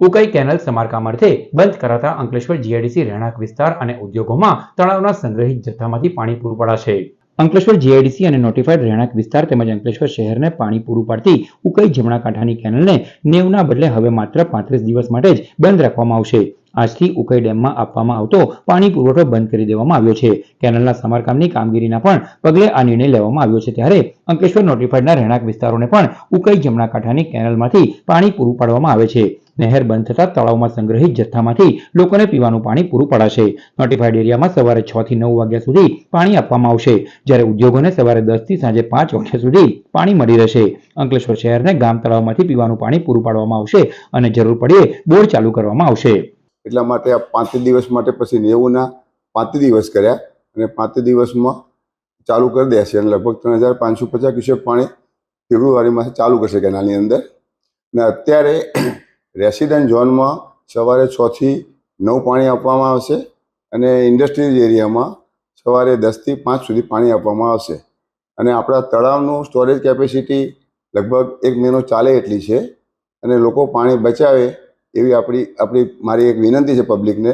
Ukai canal સમારકામ અર્થે બંધ કરાતા અંકલેશ્વર જીઆઈડીસી, રહેણાંક વિસ્તાર અને ઉદ્યોગોમાં તળાવના સંગ્રહિત જથ્થામાંથી પાણી પૂરું પડાશે. અંકલેશ્વર જીઆઈડીસી અને નોટિફાઈડ રહેણાંક વિસ્તાર તેમજ અંકલેશ્વર શહેરને પાણી પૂરું પાડતી ઉકાઈ જમણા કાંઠાની કેનલને નેવના બદલે હવે માત્ર પાંત્રીસ દિવસ માટે જ બંધ રાખવામાં આવશે. આજથી ઉકાઈ ડેમમાં આપવામાં આવતો પાણી પુરવઠો બંધ કરી દેવામાં આવ્યો છે. કેનલના સમારકામની કામગીરીના પણ પગલે આ નિર્ણય લેવામાં આવ્યો છે ત્યારે અંકલેશ્વર નોટિફાઈડના રહેણાંક વિસ્તારોને પણ ઉકાઈ જમણા કાંઠાની કેનલમાંથી પાણી પૂરું પાડવામાં આવે છે. નહેર બંધ થતા તળાવમાં સંગ્રહિત જથ્થામાંથી લોકોને પીવાનું પાણી પૂરું પડાશે. નોટિફાઈડ એરિયામાં સવારે છ થી નવ વાગ્યા સુધી પાણી આપવામાં આવશે. જ્યારે ઉદ્યોગોને સવારે દસથી સાંજે પાંચ વાગ્યા સુધી પાણી મળી રહેશે. અંકલેશ્વર શહેરને ગામ તળાવમાંથી પીવાનું પાણી પૂરું પાડવામાં આવશે અને જરૂર પડીએ બોર ચાલુ કરવામાં આવશે. એટલા માટે આ પાંચ દિવસ માટે પછી નેવુંના પાંચ દિવસ કર્યા અને પાંચ દિવસમાં ચાલુ કરી દેશે અને લગભગ ત્રણ હજાર પાંચસો પચાસ ક્યુસેક પાણી ફેબ્રુઆરીમાં ચાલુ કરશે કેનાલની અંદર. અને અત્યારે રેસિડન્ટ ઝોનમાં સવારે છથી નવ પાણી આપવામાં આવશે અને ઇન્ડસ્ટ્રીઝ એરિયામાં સવારે દસથી પાંચ સુધી પાણી આપવામાં આવશે. અને આપણા તળાવનું સ્ટોરેજ કેપેસિટી લગભગ એક મહિનો ચાલે એટલી છે અને લોકો પાણી બચાવે એવી આપણી આપણી મારી એક વિનંતી છે પબ્લિકને